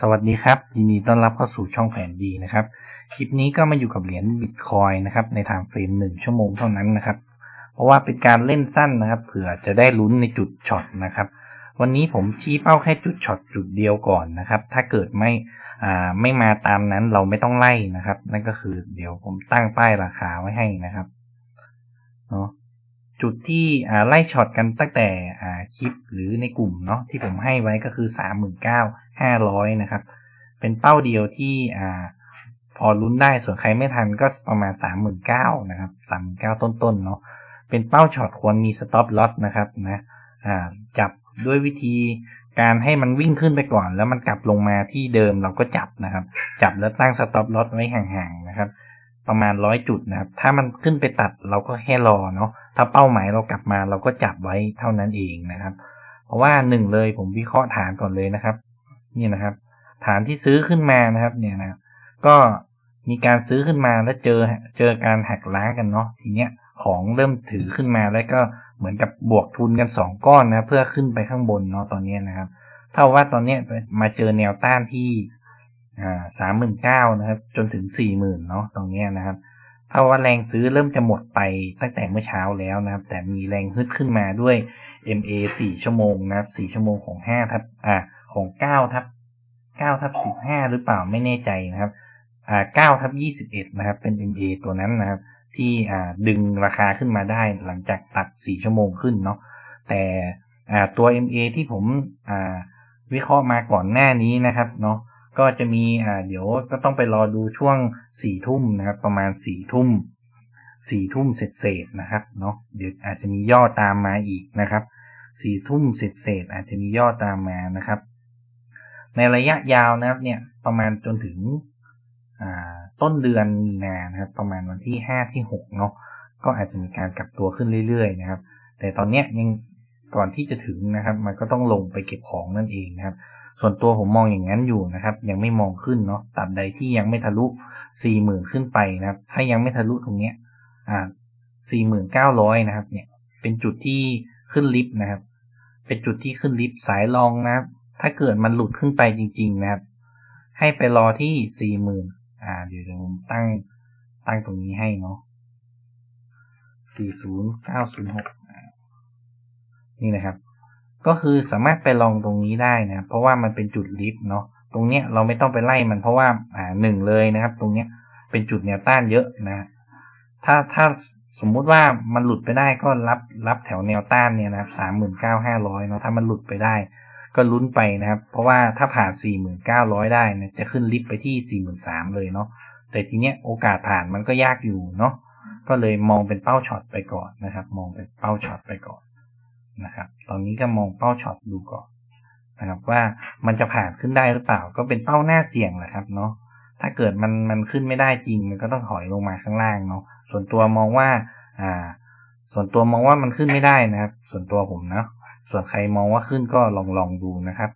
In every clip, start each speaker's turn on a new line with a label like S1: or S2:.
S1: สวัสดีครับ ยินดีต้อนรับเข้าสู่ช่องแผนดีนะครับ คลิปนี้ก็มาอยู่กับเหรียญบิตคอยนะครับในไทม์เฟรมหนึ่งชั่วโมงเท่านั้นนะครับ เพราะว่าเป็นการเล่นสั้นนะครับ เผื่อจะได้ลุ้นในจุดช็อตนะครับ วันนี้ผมชี้เป้าแค่จุดช็อตจุดเดียวก่อนนะครับ ถ้าเกิดไม่ไม่มาตามนั้นเราไม่ต้องไล่นะครับ นั่นก็คือเดี๋ยวผมตั้งป้ายราคาไว้ให้นะครับ จุดที่ไล่ช็อตกันตั้งแต่คลิปหรือในกลุ่มเนาะที่ผมให้ไว้ก็คือสามหมื่นเก้าห้าร้อยนะครับ เป็นเป้าเดียวที่อพอลุ้นได้ส่วนใครไม่ทันก็ประมาณสามหมื่นเก้านะครับสามหมื่นเก้าต้นๆเนาะเป็นเป้าช็อตควรมีสต็อปลอตนะครับนะจับด้วยวิธีการให้มันวิ่งขึ้นไปก่อน แล้วมันกลับลงมาที่เดิมเราก็จับนะครับ จับแล้วตั้งสต็อปลอตไว้ห่างๆนะครับ ประมาณร้อยจุดนะครับ ถ้ามันขึ้นไปตัดเราก็แค่รอเนาะ ถ้าเป้าหมายเรากลับมาเราก็จับไว้เท่านั้นเองนะครับ เพราะว่าหนึ่งเลยผมวิเคราะห์ฐานก่อนเลยนะครับ นี่นะครับ ฐานที่ซื้อขึ้นมานะครับเนี่ยนะก็มีการซื้อขึ้นมาแล้วเจอเจอการหักล้างกันเนาะทีเนี้ยของเริ่มถือขึ้นมาแล้วก็เหมือนกับบวกทุนกันสองก้อนนะเพื่อขึ้นไปข้างบนเนาะตอนนี้นะครับ เท่าว่าตอนเนี้ยมาเจอแนวต้านที่อ่าสามหมื่นเก้านะครับ จนถึงสี่หมื่นเนาะตรงเนี้ยนะครับ เท่าว่าแรงซื้อเริ่มจะหมดไปตั้งแต่เมื่อเช้าแล้วนะครับ แต่มีแรงฮึดขึ้นมาด้วย MA สี่ชั่วโมงนะครับสี่ชั่วโมงของห้าทับ อ่า ของเก้าทับเก้าทับสิบห้าหรือเปล่าไม่แน่ใจนะครับ อ่าเก้าทับยี่สิบเอ็ดนะครับ เป็น MA ตัวนั้นนะครับ ที่ อ่า ดึงราคาขึ้นมาได้หลังจากตัดสี่ชั่วโมงขึ้นเนาะ แต่ อ่า ตัว MA ที่ผม อ่า วิเคราะห์มาก่อนหน้านี้นะครับ เนาะ ก็จะมีอ่าเดี๋ยวก็ต้องไปรอดูช่วงสี่ทุ่มนะครับ ประมาณสี่ทุ่มสี่ทุ่มเสร็จเสร็จนะครับเนาะเดี๋ยวอาจจะมีย่อตามมาอีกนะครับสี่ทุ่มเสร็จเสร็จอาจจะมีย่อตามมานะครับ ในระยะยาวนะครับเนี่ยประมาณจนถึงต้นเดือนมีนานะครับ ประมาณวันที่ห้าที่หกเนาะก็อาจจะมีการกลับตัวขึ้นเรื่อยๆนะครับ แต่ตอนเนี้ยยังก่อนที่จะถึงนะครับ มันก็ต้องลงไปเก็บของนั่นเองนะครับ ส่วนตัวผมมองอย่างนั้นอยู่นะครับ ยังไม่มองขึ้นเนาะตราบใดที่ยังไม่ทะลุสี่หมื่นขึ้นไปนะครับ ถ้ายังไม่ทะลุตรงเนี้ยอ่าสี่หมื่นเก้าร้อยนะครับ เนี่ย เป็นจุดที่ขึ้นลิฟต์นะครับ เป็นจุดที่ขึ้นลิฟต์สายรองนะครับ ถ้าเกิดมันหลุดขึ้นไปจริง ๆ นะครับ ให้ไปรอที่สี่หมื่นอ่า เดี๋ยวผมตั้งตั้งตรงนี้ให้เนาะสี่ศูนย์เก้าศูนย์หกนี่นะครับ ก็คือสามารถไปลองตรงนี้ได้นะ เพราะว่ามันเป็นจุดลิฟต์เนาะตรงเนี้ยเราไม่ต้องไปไล่มันเพราะว่าอ่าหนึ่งเลยนะครับ ตรงเนี้ยเป็นจุดแนวต้านเยอะนะ ถ้าถ้าสมมุติว่ามันหลุดไปได้ก็รับรับแถวแนวต้านเนี่ยนะครับสามหมื่นเก้าห้าร้อยเนาะถ้ามันหลุดไปได้ ก็ลุ้นไปนะครับ เพราะว่าถ้าผ่านสี่หมื่นเก้าร้อยได้นะจะขึ้นลิฟต์ไปที่สี่หมื่นสามเลยเนาะแต่ทีเนี้ยโอกาสผ่านมันก็ยากอยู่เนาะก็เลยมองเป็นเป้าช็อตไปก่อนนะครับ มองเป็นเป้าช็อตไปก่อน นะครับ ตอนนี้ก็มองเป้าช็อตดูก่อนนะครับว่ามันจะผ่านขึ้นได้หรือเปล่า ก็เป็นเป้าหน้าเสี่ยงแหละครับเนาะถ้าเกิดมันมันขึ้นไม่ได้จริงมันก็ต้องถอยลงมาข้างล่างเนาะส่วนตัวมองว่าอ่า ส่วนตัวมองว่ามันขึ้นไม่ได้นะครับ ส่วนตัวผมเนาะส่วนใครมองว่าขึ้นก็ลองลองดูนะครับ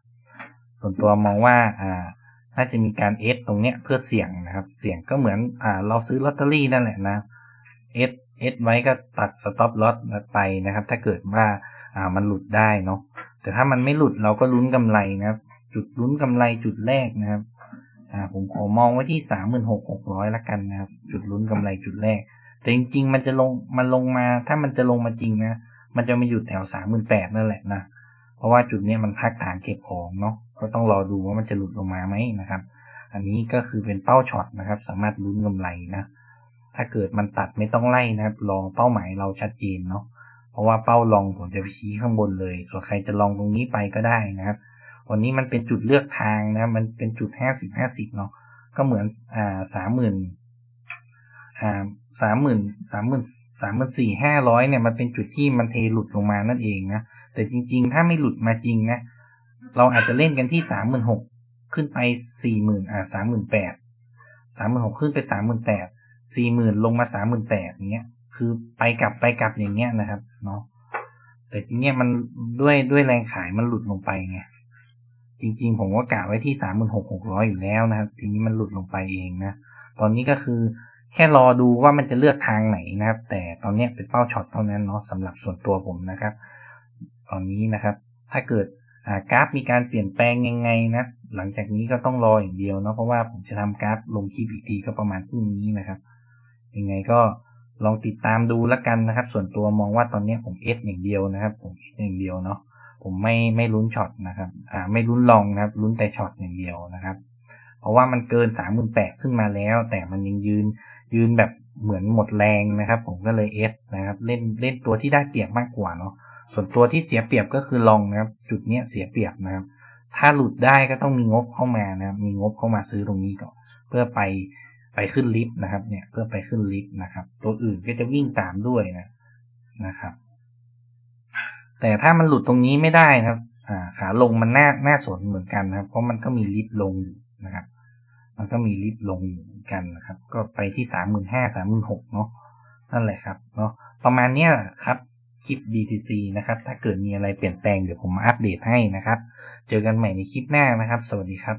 S1: ส่วนตัวมองว่าอ่าน่าจะมีการเอสตรงเนี้ยเพื่อเสี่ยงนะครับ เสี่ยงก็เหมือนอ่าเราซื้อลอตเตอรี่นั่นแหละนะเอสเอสไว้ก็ตัดสต็อปลอตไปนะครับ ถ้าเกิดว่า อ่า มันหลุดได้เนาะแต่ถ้ามันไม่หลุดเราก็ลุ้นกำไรนะครับ จุดลุ้นกำไรจุดแรกนะครับ อ่า ผมขอมองไว้ที่สามหมื่นหกหกร้อยละกันนะครับ จุดลุ้นกำไรจุดแรก แต่จริง ๆ มันจะลงมันลงมา ถ้ามันจะลงมาจริงนะมันจะมาหยุดแถวสามหมื่นแปดนั่นแหละนะเพราะว่าจุดนี้มันพักฐานเก็บของเนาะก็ต้องรอดูว่ามันจะหลุดลงมาไหมนะครับ อันนี้ก็คือเป็นเป้าช็อตนะครับ สามารถลุ้นกำไรนะถ้าเกิดมันตัดไม่ต้องไล่นะครับลอเป้าหมายเราชัดเจนเนาะ ราะว่าเป้าลองผมจะไปชี้ข้างบนเลย ส่วนใครจะลองตรงนี้ไปก็ได้นะครับ วันนี้มันเป็นจุดเลือกทางนะ มันเป็นจุดห้าสิบห้าสิบเนาะ ก็เหมือนอ่าสามหมื่นอ่าสามหมื่นสามหมื่นสามหมื่นสี่ห้าร้อยเนี่ยมันเป็นจุดที่มันเทหลุดลงมานั่นเองนะ แต่จริง ๆ ถ้าไม่หลุดมาจริงนะ เราอาจจะเล่นกันที่สามหมื่นหกขึ้นไปสี่หมื่นอ่าสามหมื่นแปดสามหมื่นหกขึ้นไปสามหมื่นแปดสี่หมื่นลงมาสามหมื่นแปดอย่างเงี้ย คือไปกลับไปกลับอย่างเงี้ยนะครับ เนาะแต่ทีเนี้ยมันด้วยด้วยแรงขายมันหลุดลงไปไงจริง ๆ ผมก็กะไว้ที่สามหมื่นหกหกร้อยอยู่แล้วนะครับ ทีนี้มันหลุดลงไปเองนะตอนนี้ก็คือแค่รอดูว่ามันจะเลือกทางไหนนะครับ แต่ตอนนี้เป็นเป้าช็อตเท่านั้นเนาะสำหรับส่วนตัวผมนะครับ ตอนนี้นะครับ ถ้าเกิดกราฟมีการเปลี่ยนแปลงยังไงนะ หลังจากนี้ก็ต้องรออย่างเดียวเนาะเพราะว่าผมจะทำกราฟลงคลิปอีกทีก็ประมาณพรุ่งนี้นะครับ ยังไงก็ ลองติดตามดูแล้วกันนะครับ ส่วนตัวมองว่าตอนนี้ผมเอสอย่างเดียวนะครับ ผมเอสอย่างเดียวเนาะผมไม่ไม่ลุ้นช็อตนะครับ อ่า ไม่ลุ้นลองนะครับ ลุ้นแต่ช็อตอย่างเดียวนะครับ เพราะว่ามันเกินสามหมื่นแปดขึ้นมาแล้ว แต่มันยังยืนยืนแบบเหมือนหมดแรงนะครับ ผมก็เลยเอสนะครับ เล่นเล่นตัวที่ได้เปรียบมากกว่าเนาะส่วนตัวที่เสียเปรียบก็คือลองนะครับ จุดเนี้ยเสียเปรียบนะครับ ถ้าหลุดได้ก็ต้องมีงบเข้ามานะครับ มีงบเข้ามาซื้อตรงนี้ก่อนเพื่อไป ไปขึ้นลิฟต์นะครับ เนี่ยเพื่อไปขึ้นลิฟต์นะครับ ตัวอื่นก็จะวิ่งตามด้วยนะนะครับ แต่ถ้ามันหลุดตรงนี้ไม่ได้นะครับขาลงมันน่าน่าสนเหมือนกันนะครับ เพราะมันก็มีลิฟต์ลงอยู่นะครับ มันก็มีลิฟต์ลงอยู่เหมือนกันนะครับ ก็ไปที่สามหมื่นห้าสามหมื่นหกเนาะนั่นแหละครับเนาะประมาณเนี้ยครับคลิป BTC นะครับ ถ้าเกิดมีอะไรเปลี่ยนแปลงเดี๋ยวผมมาอัปเดตให้นะครับ เจอกันใหม่ในคลิปหน้านะครับ สวัสดีครับ